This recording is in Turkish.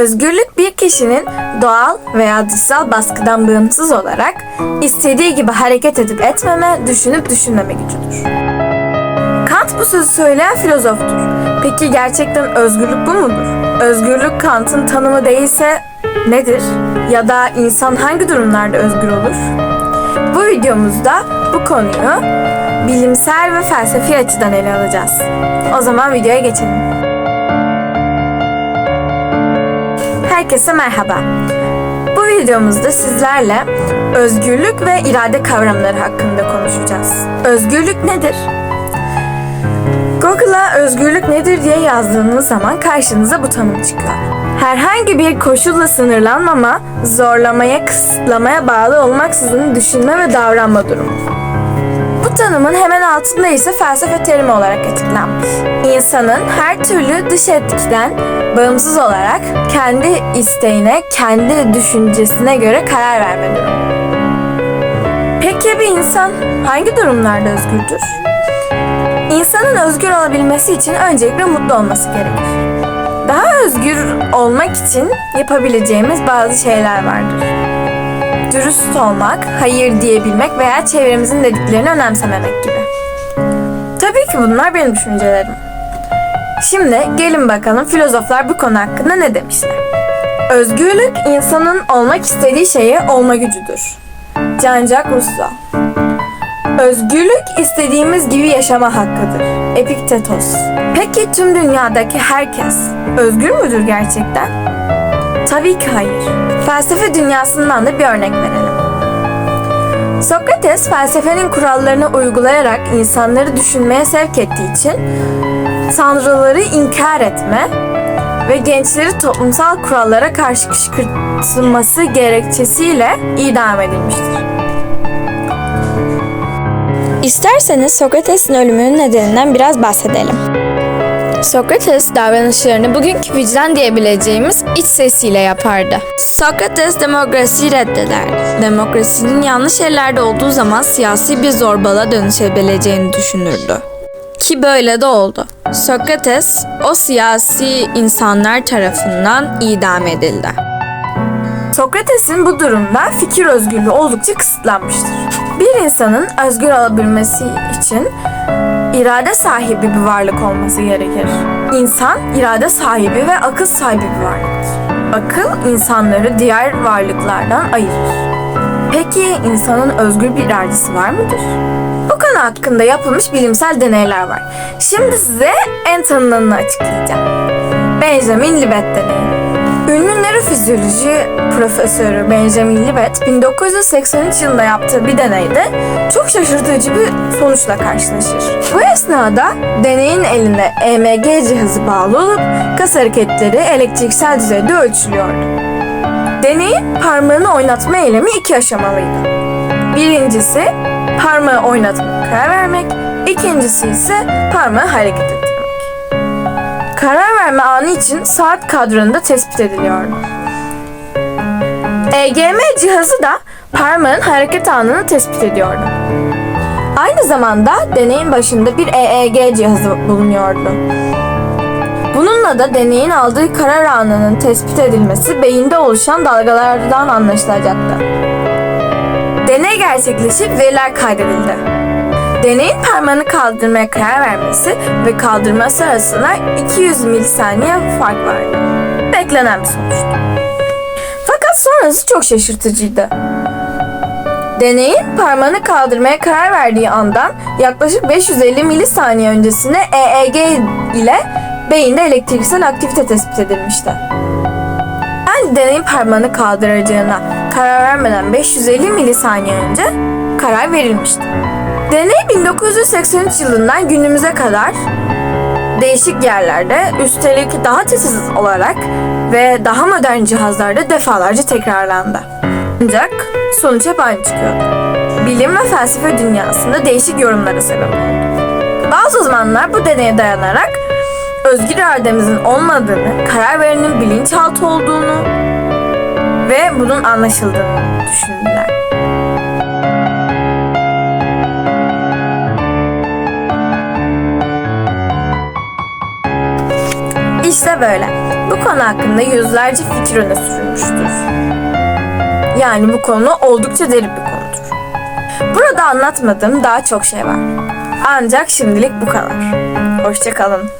Özgürlük bir kişinin doğal veya dışsal baskıdan bağımsız olarak istediği gibi hareket edip etmeme, düşünüp düşünmeme gücüdür. Kant bu sözü söyleyen filozoftur. Peki gerçekten özgürlük bu mudur? Özgürlük Kant'ın tanımı değilse nedir? Ya da insan hangi durumlarda özgür olur? Bu videomuzda bu konuyu bilimsel ve felsefi açıdan ele alacağız. O zaman videoya geçelim. Herkese merhaba. Bu videomuzda sizlerle özgürlük ve irade kavramları hakkında konuşacağız. Özgürlük nedir? Google'a özgürlük nedir diye yazdığınız zaman karşınıza bu tanım çıkıyor. Herhangi bir koşulla sınırlanmama, zorlamaya, kısıtlamaya bağlı olmaksızın düşünme ve davranma durumu. Tanımın hemen altında ise felsefe terimi olarak açıklanmış. İnsanın her türlü dış etkiden bağımsız olarak kendi isteğine, kendi düşüncesine göre karar verme. Peki bir insan hangi durumlarda özgürdür? İnsanın özgür olabilmesi için öncelikle mutlu olması gerekir. Daha özgür olmak için yapabileceğimiz bazı şeyler vardır. Dürüst olmak, hayır diyebilmek veya çevremizin dediklerini önemsememek gibi. Tabii ki bunlar benim düşüncelerim. Şimdi gelin bakalım filozoflar bu konu hakkında ne demişler. Özgürlük insanın olmak istediği şeye olma gücüdür. Jean-Jacques Rousseau Özgürlük istediğimiz gibi yaşama hakkıdır. Epiktetos. Peki tüm dünyadaki herkes özgür müdür gerçekten? Tabii ki hayır. Felsefe dünyasından da bir örnek verelim. Sokrates felsefenin kurallarını uygulayarak insanları düşünmeye sevk ettiği için tanrıları inkar etme ve gençleri toplumsal kurallara karşı kışkırtılması gerekçesiyle idam edilmiştir. İsterseniz Sokrates'in ölümünün nedeninden biraz bahsedelim. Sokrates davranışlarını bugünkü vicdan diyebileceğimiz iç sesiyle yapardı. Sokrates demokrasiyi reddederdi. Demokrasinin yanlış ellerde olduğu zaman siyasi bir zorbalığa dönüşebileceğini düşünürdü. Ki böyle de oldu. Sokrates o siyasi insanlar tarafından idam edildi. Sokrates'in bu durumda fikir özgürlüğü oldukça kısıtlanmıştır. Bir insanın özgür olabilmesi için irade sahibi bir varlık olması gerekir. İnsan irade sahibi ve akıl sahibi bir varlıktır. Akıl insanları diğer varlıklardan ayırır. Peki insanın özgür bir iradesi var mıdır? Bu konu hakkında yapılmış bilimsel deneyler var. Şimdi size en tanınanını açıklayacağım. Benjamin Libet deneyi. Ünlü nörofizyoloji profesörü Benjamin Libet 1983 yılında yaptığı bir deneyde çok şaşırtıcı bir sonuçla karşılaşır. Bu esnada deneyin eline EMG cihazı bağlı olup kas hareketleri elektriksel düzeyde ölçülüyordu. Deneyin parmağını oynatma eylemi iki aşamalıydı. Birincisi parmağı oynatmaya karar vermek, ikincisi ise parmağı hareket ettirmek. Karar verme anı için saat kadranında tespit ediliyordu. EGM cihazı da parmağın hareket anını tespit ediyordu. Aynı zamanda deneyin başında bir EEG cihazı bulunuyordu. Bununla da deneyin aldığı karar anının tespit edilmesi beyinde oluşan dalgalardan anlaşılacaktı. Deney gerçekleşip veriler kaydedildi. Deneyin parmağını kaldırmaya karar vermesi ve kaldırması arasında 200 milisaniye fark vardı. Beklenen bir sonuçtu. Fakat sonrası çok şaşırtıcıydı. Deneyin parmağını kaldırmaya karar verdiği andan yaklaşık 550 milisaniye öncesinde EEG ile beyinde elektriksel aktivite tespit edilmişti. Yani deneyin parmağını kaldıracağına karar vermeden 550 milisaniye önce karar verilmişti. Deney 1983 yılından günümüze kadar değişik yerlerde üstelik daha titiz olarak ve daha modern cihazlarda defalarca tekrarlandı. Ancak sonuç hep aynı çıkıyordu. Bilim ve felsefe dünyasında değişik yorumlara sebep oldu. Bazı uzmanlar bu deneye dayanarak özgür irademizin olmadığını, karar verenin bilinçaltı olduğunu ve bunun anlaşıldığını düşündüler. İşte böyle. Bu konu hakkında yüzlerce fikir öne sürülmüştür. Yani bu konu oldukça derin bir konudur. Burada anlatmadığım daha çok şey var. Ancak şimdilik bu kadar. Hoşçakalın.